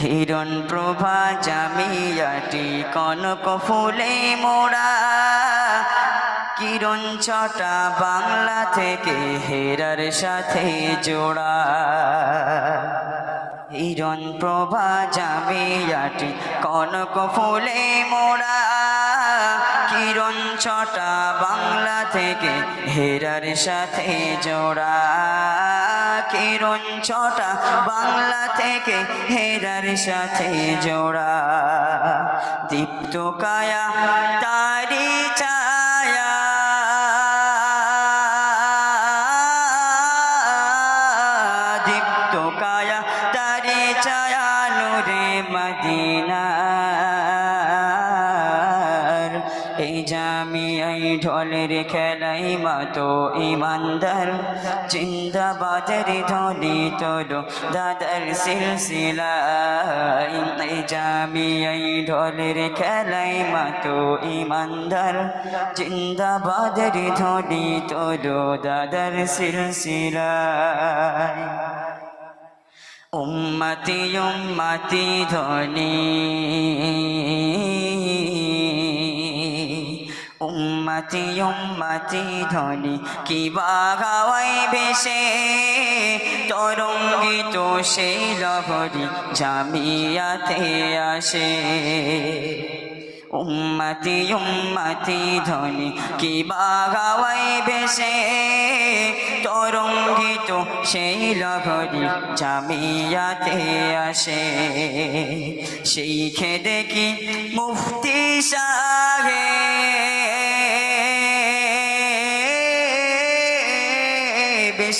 হিরণ প্রভা জামিয়াটি কনক ফুলে মোড়া। কিরণ ছটা বাংলা থেকে হেরার সাথে জোড়া। হিরণ প্রভা জামিয়াটি কনক ফুলে মোড়া। কিরণ ছটা বাংলা থেকে হেরার সাথে জোড়া। কিরণ ছটা বাংলা থেকে হেরার সাথে জোড়া। দীপ্ত কায়া, তারি ছায়া। দীপ্ত কায়া, তারি ছায়া, নূরে মদিনা এই জামি এই ঢোলের খেলাই মাতো ইমানদার। জিন্দাবাদের ধ্বনি তোলো দাদার সিলসিলাই এই জামি এই ঢোলের খেলাই মাতো ইমানদার। জিন্দাবাদের ধ্বনি তোলো দাদার সিলসিলাই উম্মতি উম্মতি ধ্বনি। উম্মতি উম্মতি ধ্বনি। কি বাগাওয়াই বেশে তরঙ্গিত সেই লহরি জামিয়াতে আসে। উম্মতি উম্মতি ধ্বনি। কি বাগাওয়াই বেশে তরঙ্গিত সেই লহরি জামিয়াতে আসে। সেই খেদে কি মুফতি সাহে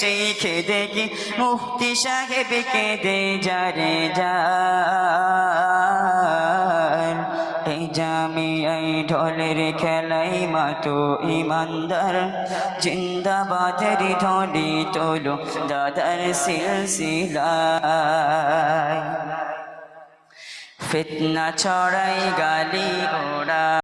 সেই খেদে কি মুফতি সাহেব কেঁদে যারে এই জামি এই ঢোলের খেলাই মাতো ইমানদার, জিন্দাবাদের ঢোলি তোলো দাদার সিলসিলায়। ফিতনা ছড়াই গালি ওরা